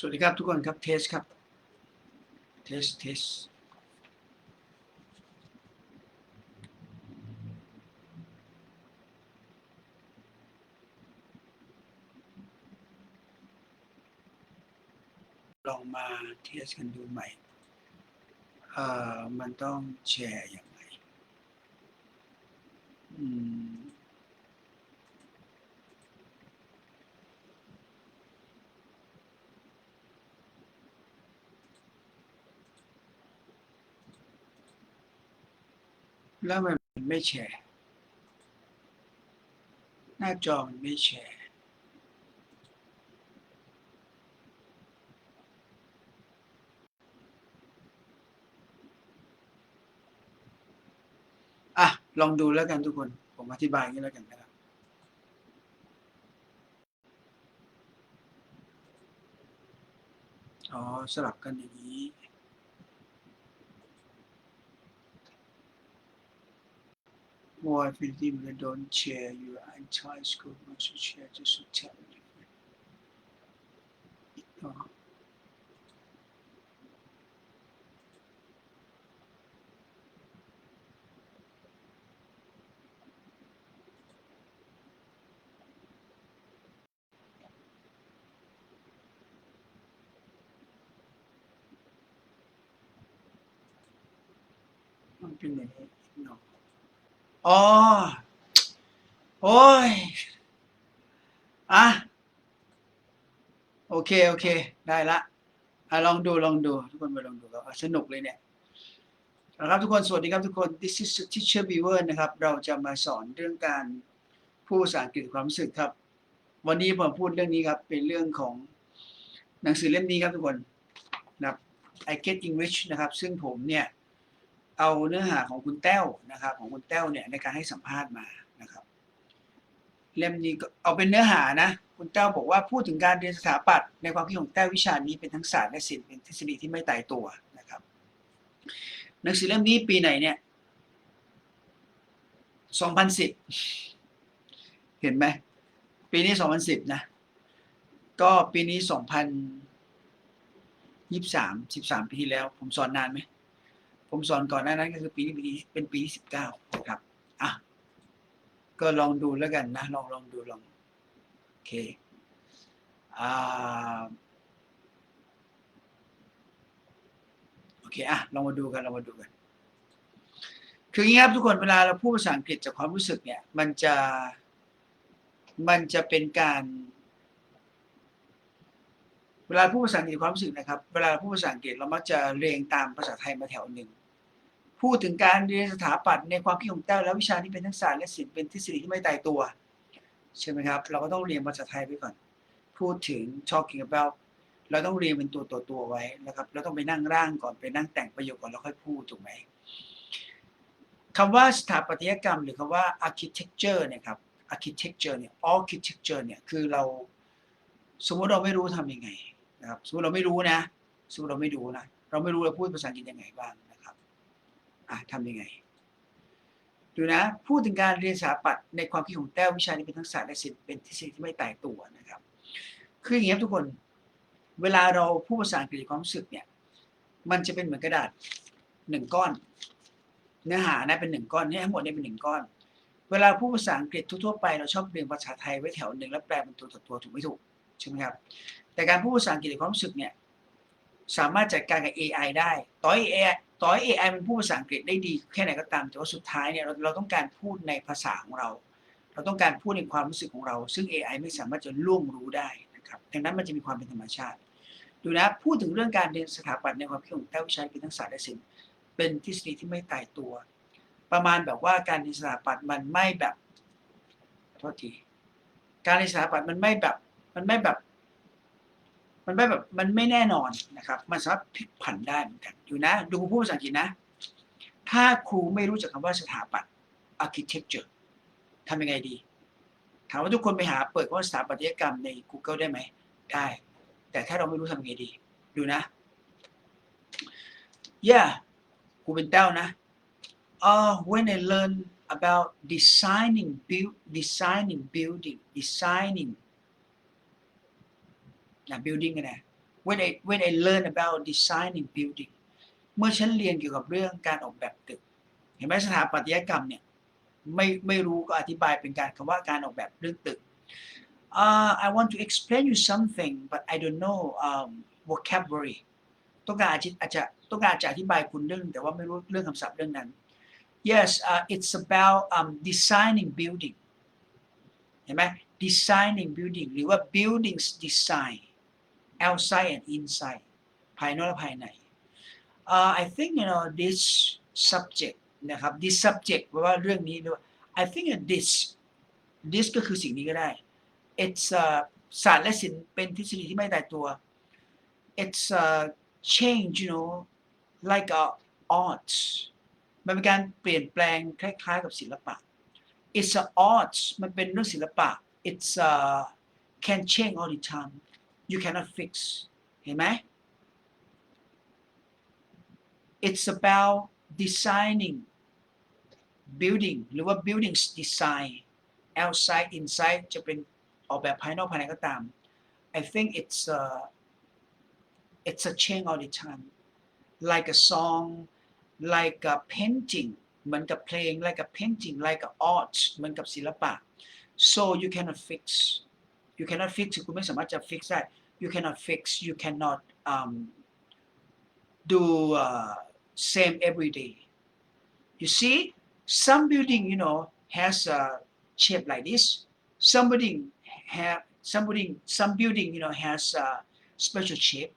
สวัสดีครับทุกคนครับเทสครับเทสเทสลองมาเทสกันดูใหม่เอ่อมันต้องแชร์อย่างไรอืม แล้วมันไม่แชร์ หน้าจอมันไม่แชร์อะ ลองดูแล้วกันทุกคน ผมอธิบายงี้แล้วกันนะครับ อ๋อ สลับกันอย่างนี้ more affinity when you don't share your entire scope once you share just to tell it. อ๋อมันเป็น อ๋อ โอ้ย อะ โอเค โอเค ได้ละอะลองดู ลองดู ทุกคนไปลองดูครับสนุกเลยเนี่ยนะครับทุกคน สวัสดีครับทุกคน this is teacher Beaver นะครับ เราจะมาสอนเรื่องการพูดภาษาอังกฤษความรู้สึกครับ วันนี้ผมพูดเรื่องนี้ครับ เป็นเรื่องของหนังสือเล่มนี้ครับทุกคนนะครับ I Get English นะครับ ซึ่งผมเนี่ย เอาเนื้อหาของคุณแต้วนะครับ ของคุณแต้วเนี่ยในการให้สัมภาษณ์มานะครับ เล่มนี้ก็เอาเป็นเนื้อหานะ คุณแต้วบอกว่าพูดถึงการเรียนสถาปัตย์ในความคิดของแต้ววิชานี้เป็นทั้งศาสตร์และศิลป์เป็นทฤษฎีที่ไม่ตายตัวนะครับ หนังสือเล่มนี้ปีไหนเนี่ย 2010 เห็นไหมปีนี้ 2010 นะ ก็ปีนี้ 2023 13 ปีที่แล้ว ผมสอนนานไหม ผมสอนก่อนหน้านั้นก็คือปีนี้ปีเป็นปีที่สิบเก้านะครับอะก็ลองดูแล้วกันนะ ลองลองดูลองโอเคอ่าโอเคอะลองมาดูกันลองมาดูกันคืออย่างนี้ครับทุกคนเวลาเราพูดภาษาอังกฤษจากความรู้สึกเนี่ย มันจะมันจะเป็นการ เวลาพูดภาษาอังกฤษความรู้สึกนะครับ เวลาพูดภาษาอังกฤษเรามักจะเรียงตามภาษาไทยมาแถวหนึ่ง พูดถึงการเรียนสถาปัตย์ในความคิดของแต้วแล้ววิชานี้เป็นทั้งศาสตร์และศิลป์เป็นทฤษฎีที่ไม่ตายตัว ใช่ไหมครับ เราก็ต้องเรียนภาษาไทยไปก่อน พูดถึง talking about เราต้องเรียนเป็นตัวตัวตัวไว้นะครับ เราต้องไปนั่งร่างก่อนไปนั่งแต่งประโยคก่อนแล้วค่อยพูดถูกไหมคำว่าสถาปัตยกรรม หรือคำว่า architecture เนี่ยครับ architecture เนี่ย architecture เนี่ยคือเราสมมติเราไม่รู้ทำยังไงนะครับ สมมติเราไม่รู้นะ สมมติเราไม่รู้นะ เราไม่รู้เราพูดภาษาอังกฤษยังไงบ้าง อะทำยังไง ดูนะ พูดถึงการเรียนสถาปัตย์ในความคิดของแต้ววิชานี้เป็นทั้งศาสตร์และศิลป์เป็นทฤษฎีที่ไม่ตายตัวนะครับ คืออย่างนี้ครับทุกคน เวลาเราพูดภาษาอังกฤษความรู้สึกเนี่ย มันจะเป็นเหมือนกระดาษหนึ่งก้อน เนื้อหานะเป็นหนึ่งก้อนเนี่ยทั้งหมดเนี่ยเป็นหนึ่งก้อนเวลาพูดภาษาอังกฤษทั่วๆไปเราชอบเรียนภาษาไทยไว้แถวหนึ่งแล้วแปลเป็นตัวต่อตัวถูกไม่ถูกใช่ไหมครับ แต่การพูดภาษาอังกฤษในความรู้สึกเนี่ยสามารถจัดการกับ AI ได้ ต่อให้ AI ต่อให้ AI มันพูดภาษาอังกฤษได้ดีแค่ไหนก็ตาม แต่ว่าสุดท้ายเนี่ยเราเราต้องการพูดในภาษาของเรา เราต้องการพูดในความรู้สึกของเรา ซึ่ง AI ไม่สามารถจะล่วงรู้ได้นะครับดังนั้นมันจะมีความเป็นธรรมชาติ ดูนะพูดถึงเรื่องการเรียนสถาปัตย์ในความคิดของแต้ววิชัยเป็นทั้งศาสตร์และศิลป์เป็นทฤษฎีที่ไม่ตายตัว ประมาณแบบว่าการเรียนสถาปัตย์มันไม่แบบโทษทีการเรียนสถาปัตย์มันไม่แบบมันไม่แบบ มันไม่แบบมันไม่แน่นอนนะครับ มันสามารถพลิกผันได้เหมือนกันอยู่นะดูพูดภาษาอังกฤษนะ ถ้าครูไม่รู้จักคำว่าสถาปัตย์ architecture ทำยังไงดี ถามว่าทุกคนไปหาเปิดคำว่าสถาปัตยกรรมใน Google ได้ไหม ได้ แต่ถ้าเราไม่รู้ทำยังไงดี ดูนะ yeah ครูเป็นเต้านะ uh, when I learn about designing build designing building designing building นะ when I when I learn about designing building เมื่อฉันเรียนเกี่ยวกับเรื่องการออกแบบตึก เห็นไหมสถาปัตยกรรมเนี่ยไม่ไม่รู้ก็อธิบายเป็นการคำว่าการออกแบบเรื่องตึก uh, I want to explain you something but I don't know um, vocabulary ต้องการอาจจะต้องการจะอธิบายคุณเรื่อง แต่ว่าไม่รู้เรื่องคำศัพท์เรื่องนั้น yes uh, it's about um, designing building เห็นไหม designing building หรือว่า buildings design outside and inside ภายนอกและภายใน uh, I think you know this subject นะครับ this subject แปลว่าเรื่องนี้ด้วย I think that this this ก็คือสิ่งนี้ก็ได้ it's uh, ศาสตร์และศิลป์เป็นทฤษฎีที่ไม่ตายตัว it's uh, change you know like a art มันเป็นการเปลี่ยนแปลงคล้ายๆกับศิลปะ it's a art มันเป็นเรื่องศิลปะ it's uh, can change all the time you cannot fix เห็นไหม it's about designing building หรือว่า buildings design outside inside จะเป็นออกแบบภายนอกภายในก็ตาม I think it's uh, it's a change all the time like a song like a painting เหมือนกับเพลง like a painting like a art เหมือนกับศิลปะ so you cannot fix you cannot fix คุณไม่สามารถจะ fix ได้ you cannot fix you cannot um, do uh, same every day you see some building you know has a shape like this some building have some building some building you know has a special shape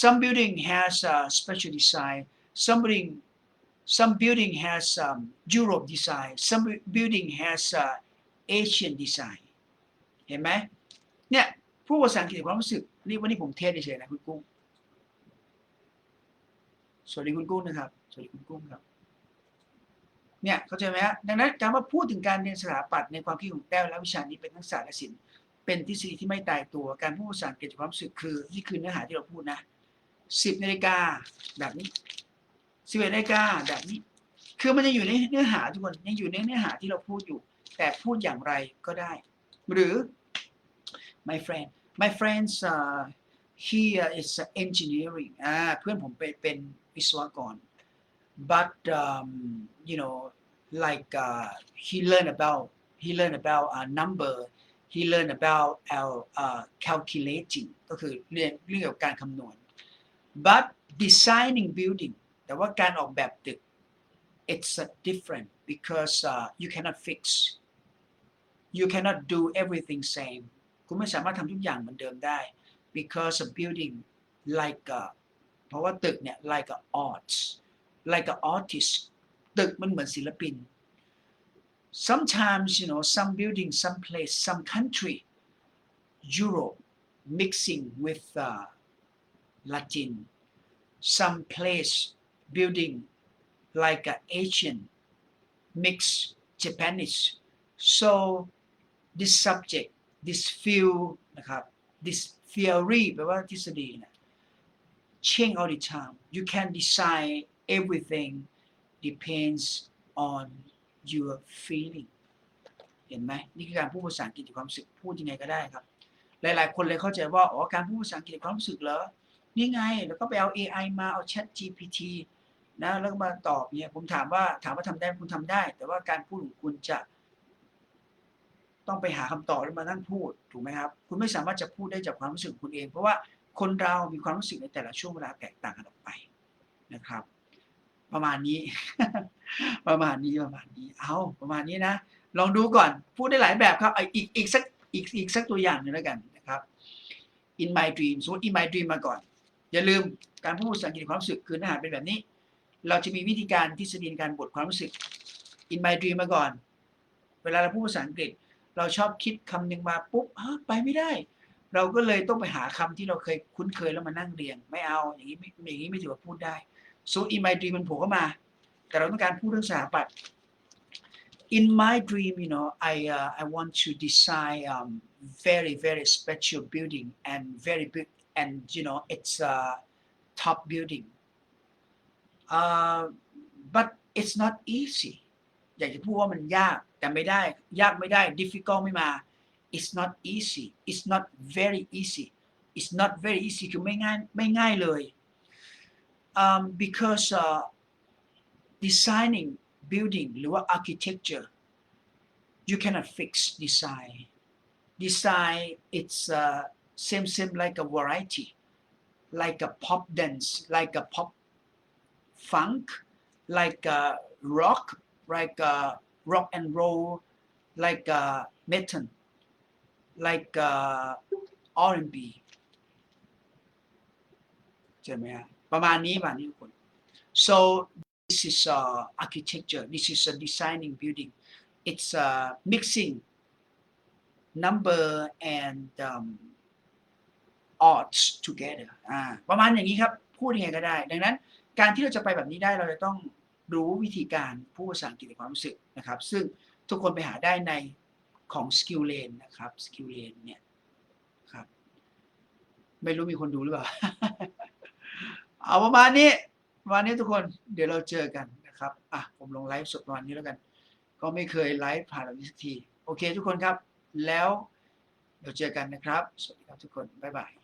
some building has a special design some building some building has um, Europe design some bu- building has uh, Asian design เห็นไหมเนี่ยผู้ภาษาอังกฤษความรู้สึกนี่วันนี้ผมเทศเฉยๆนะคุณกุ้งสวัสดีคุณกุ้งนะครับ สวัสดีคุณกุ้งครับ เนี่ยเข้าใจไหมฮะดังนั้นการมาพูดถึงการเรียนสถาปัตย์ในความคิดของแต้วและวิชานี้เป็นทั้งศาสตร์และศิลป์เป็นทฤษฎีที่ไม่ตายตัวการพูดภาษาอังกฤษความรู้สึกคือนี่คือเนื้อหาที่เราพูดนะสิบนาฬิกาแบบนี้สิบเอ็ดนาฬิกาแบบนี้ คือมันจะอยู่ในเนื้อหาทุกคนยังอยู่ในเนื้อหาที่เราพูดอยู่ แต่พูดอย่างไรก็ได้ หรือ my friend my friends uh, he uh, is uh, engineering อ่าเพื่อนผมเป็นเป็นวิศวกร but um, you know like uh, he learned about he learned about a number he learned about our uh, calculating ก็คือเรียนเรื่องเกี่ยวกับการคำนวณ but designing building แต่ว่าการออกแบบตึก it's uh, different because uh, you cannot fix you cannot do everything same คุณไม่สามารถทำทุกอย่างเหมือนเดิมได้ because a building like a เพราะว่าตึกเนี่ย like a art like a artist ตึกมันเหมือนศิลปิน sometimes you know some building some place some country Europe mixing with uh, Latin some place building like a Asian mix Japanese so this subject this field นะครับ this theory แปลว่าทฤษฎีนะ change all the time you can design everything depends on your feeling เห็นไหมนี่คือการพูดภาษาอังกฤษความรู้สึกพูดยังไงก็ได้ครับ หลายๆ คนเลยเข้าใจว่าอ๋อการพูดภาษาอังกฤษความรู้สึกเหรอนี่ไง แล้วก็ไปเอา AI มาเอา Chat GPT นะแล้วก็มาตอบเนี่ยผมถามว่าถามว่าทำได้คุณทำได้ แต่ว่าการพูดของคุณจะ ต้องไปหาคำตอบแล้วมานั่งพูดถูกไหมครับ คุณไม่สามารถจะพูดได้จากความรู้สึกคุณเอง เพราะว่าคนเรามีความรู้สึกในแต่ละช่วงเวลาแตกต่างกันออกไปนะครับ ประมาณนี้ ประมาณนี้ประมาณนี้ เอาประมาณนี้นะ ลองดูก่อนพูดได้หลายแบบครับเอาอีกอีกสักอีกอีกสักตัวอย่างหนึงแล้วกันนะครับ in my dream สมมติ in my dream มาก่อน อย่าลืมการพูดภาษาอังเกฤษความรู้สึกคือเนื้อหาเป็นแบบนี้ เราจะมีวิธีการทฤษฎีในการบทความรู้สึก in my dream มาก่อน เวลาเราพูดภาษาอังกฤษ เราชอบคิดคำหนึ่งมาปุ๊บฮะไปไม่ได้ เราก็เลยต้องไปหาคำที่เราเคยคุ้นเคยแล้วมานั่งเรียง ไม่เอาอย่างนี้ไม่อย่างนี้ไม่ถือว่าพูดได้ so in my dream มันโผล่เข้ามา แต่เราต้องการพูดเรื่องสถาปัตย์ in my dream you know I uh, I want to design um, very very special building and very big and you know it's a top building uh, but it's not easy อยากจะพูดว่ามันยากแต่ไม่ได้ ยากไม่ได้ difficult ไม่มา it's not easy it's not very easy it's not very easy คือไม่ง่ายไม่ง่ายเลย um, because uh, designing building หรือว่า architecture you cannot fix design design it's uh, same same like a variety like a pop dance like a pop funk like a rock like a rock and roll like a metal like uh, R&B ใช่ไหมฮะประมาณนี้ประมาณนี้ทุกคน so this is uh, architecture this is a designing building it's uh, mixing number and um, arts together อ่าประมาณอย่างนี้ครับ พูดยังไงก็ได้ ดังนั้นการที่เราจะไปแบบนี้ได้เราจะต้อง รู้วิธีการพูดภาษาอังกฤษในความรู้สึกนะครับ ซึ่งทุกคนไปหาได้ในของ skill lane นะครับ skill lane เนี่ยครับ ไม่รู้มีคนดูหรือเปล่า เอาประมาณนี้ประมาณนี้ทุกคนเดี๋ยวเราเจอกันนะครับอะผมลงไลฟ์สดประมาณนี้แล้วกัน ก็ไม่เคยไลฟ์ผ่านแบบนี้สักที โอเคทุกคนครับ แล้วเดี๋ยวเจอกันนะครับ สวัสดีครับทุกคน บ๊ายบาย